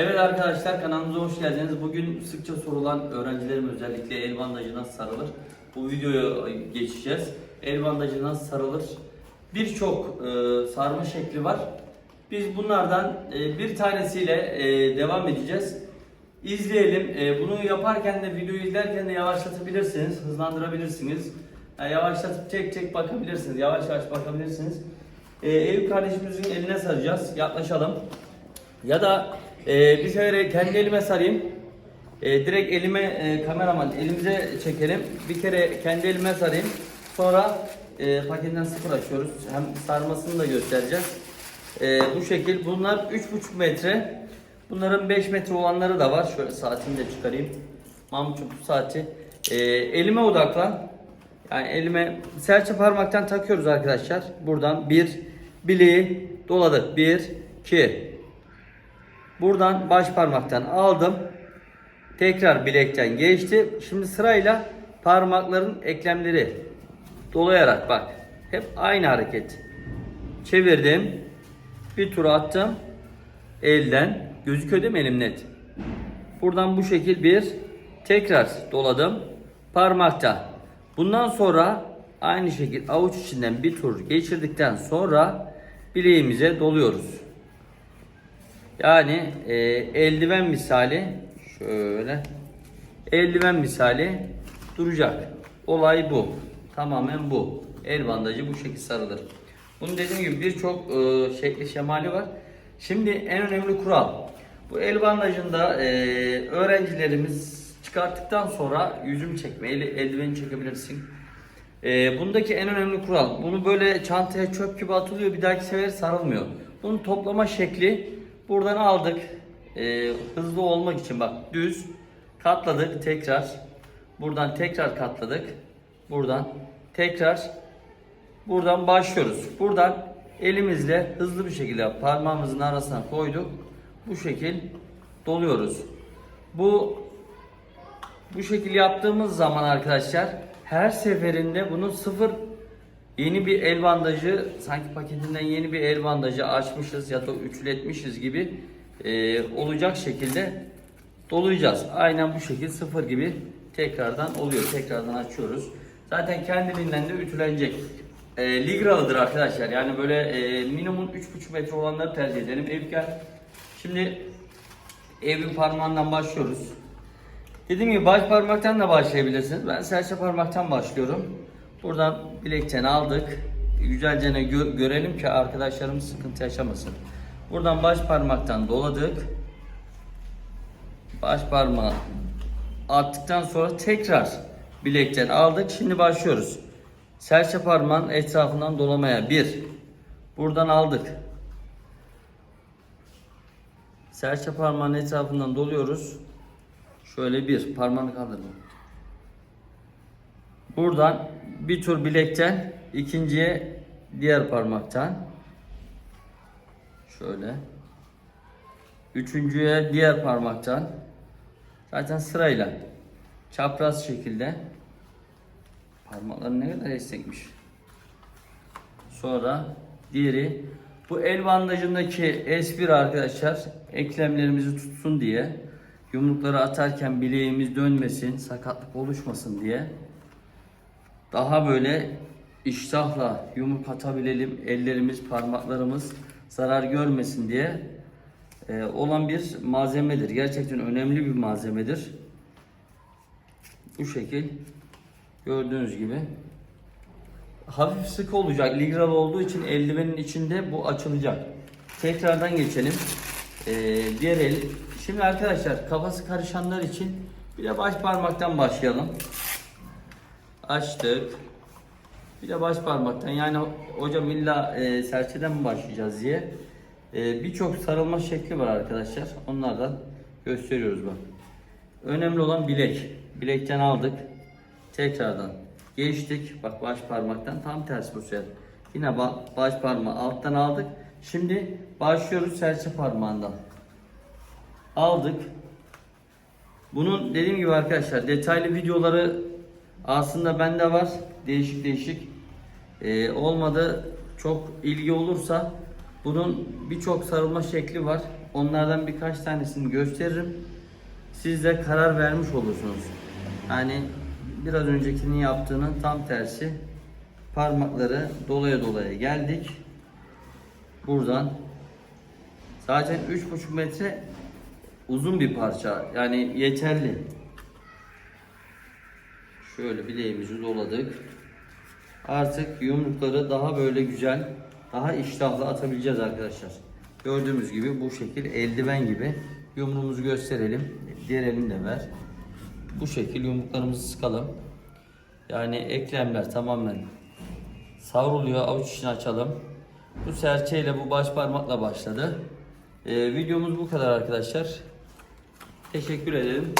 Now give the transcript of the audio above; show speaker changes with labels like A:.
A: Evet arkadaşlar kanalımıza hoş geldiniz. Bugün sıkça sorulan öğrencilerim özellikle el bandajı nasıl sarılır? Bu videoya geçeceğiz. El bandajı nasıl sarılır? Birçok e, sarma şekli var. Biz bunlardan e, bir tanesiyle e, devam edeceğiz. İzleyelim. E, bunu yaparken de videoyu izlerken de yavaşlatabilirsiniz, hızlandırabilirsiniz. Yani yavaşlatıp tek tek bakabilirsiniz, yavaş yavaş bakabilirsiniz. E, Eyüp kardeşimizin eline saracağız. Yaklaşalım. Ya da e, bir kere kendi elime sarayım. E, direkt elime e, kameraman elimize çekelim. Bir kere kendi elime sarayım. Sonra e, paketten sıfır açıyoruz. Hem sarmasını da göstereceğiz. E, bu şekil. Bunlar 3,5 metre. Bunların 5 metre olanları da var. Şöyle saatini de çıkarayım. Mamçuk saati. E, elime odaklan. Yani elime serçe parmaktan takıyoruz arkadaşlar. Buradan bir bileği doladık. 1 2 Buradan baş parmaktan aldım. Tekrar bilekten geçti. Şimdi sırayla parmakların eklemleri dolayarak bak. Hep aynı hareket. Çevirdim. Bir tur attım. Elden. Gözüküyor değil mi elim net? Buradan bu şekil bir tekrar doladım. Parmakta. Bundan sonra aynı şekilde avuç içinden bir tur geçirdikten sonra bileğimize doluyoruz. Yani e, eldiven misali şöyle eldiven misali duracak. Olay bu. Tamamen bu. El bandajı bu şekilde sarılır. Bunun dediğim gibi birçok e, şekli şemali var. Şimdi en önemli kural. Bu el bandajında e, öğrencilerimiz çıkarttıktan sonra yüzüm çekme, el, eldiveni çekebilirsin. E, bundaki en önemli kural. Bunu böyle çantaya çöp gibi atılıyor. Bir dahaki sefer sarılmıyor. Bunun toplama şekli Buradan aldık. Ee, hızlı olmak için bak düz katladık tekrar. Buradan tekrar katladık. Buradan tekrar buradan başlıyoruz. Buradan elimizle hızlı bir şekilde parmağımızın arasına koyduk. Bu şekil doluyoruz. Bu bu şekil yaptığımız zaman arkadaşlar her seferinde bunun sıfır Yeni bir el bandajı sanki paketinden yeni bir el bandajı açmışız ya da üçletmişiz gibi e, olacak şekilde dolayacağız. Aynen bu şekilde sıfır gibi tekrardan oluyor. Tekrardan açıyoruz. Zaten kendiliğinden de ütülenecek. E, ligralıdır arkadaşlar. Yani böyle e, minimum 3,5 metre olanları tercih edelim. Evken şimdi evin parmağından başlıyoruz. Dediğim gibi baş parmaktan da başlayabilirsiniz. Ben serçe parmaktan başlıyorum. Buradan bilekten aldık. Güzelce gö- görelim ki arkadaşlarımız sıkıntı yaşamasın. Buradan baş parmaktan doladık. Baş parmağı attıktan sonra tekrar bilekten aldık. Şimdi başlıyoruz. Serçe parmağın etrafından dolamaya. Bir. Buradan aldık. Serçe parmağın etrafından doluyoruz. Şöyle bir. Parmağını kaldırma. Buradan bir tur bilekten ikinciye diğer parmaktan. Şöyle. Üçüncüye diğer parmaktan. Zaten sırayla. Çapraz şekilde. Parmakları ne kadar esnekmiş. Sonra diğeri. Bu el bandajındaki S1 arkadaşlar eklemlerimizi tutsun diye yumrukları atarken bileğimiz dönmesin sakatlık oluşmasın diye daha böyle iştahla yumruk atabilelim, ellerimiz, parmaklarımız zarar görmesin diye e, olan bir malzemedir. Gerçekten önemli bir malzemedir. Bu şekil gördüğünüz gibi hafif sık olacak. Ligralı olduğu için eldivenin içinde bu açılacak. Tekrardan geçelim. E, diğer el. Şimdi arkadaşlar kafası karışanlar için bir de baş parmaktan başlayalım açtık. Bir de baş parmaktan yani hocam illa e, serçeden mi başlayacağız diye. E, Birçok sarılma şekli var arkadaşlar. Onlardan gösteriyoruz bak. Önemli olan bilek. Bilekten aldık. Tekrardan geçtik. Bak baş parmaktan tam ters bu sefer. Yine ba- baş parmağı alttan aldık. Şimdi başlıyoruz serçe parmağından. Aldık. Bunun dediğim gibi arkadaşlar detaylı videoları aslında bende var. Değişik değişik. Ee, olmadı çok ilgi olursa bunun birçok sarılma şekli var. onlardan birkaç tanesini gösteririm. Siz de karar vermiş olursunuz. Yani biraz öncekinin yaptığının tam tersi parmakları dolaya dolaya geldik. Buradan zaten 3,5 metre uzun bir parça yani yeterli. Şöyle bileğimizi doladık. Artık yumrukları daha böyle güzel, daha iştahlı atabileceğiz arkadaşlar. Gördüğümüz gibi bu şekil eldiven gibi yumruğumuzu gösterelim. Diğer elini de ver. Bu şekil yumruklarımızı sıkalım. Yani eklemler tamamen savruluyor. Avuç içini açalım. Bu serçeyle bu baş parmakla başladı. Ee, videomuz bu kadar arkadaşlar. Teşekkür ederim.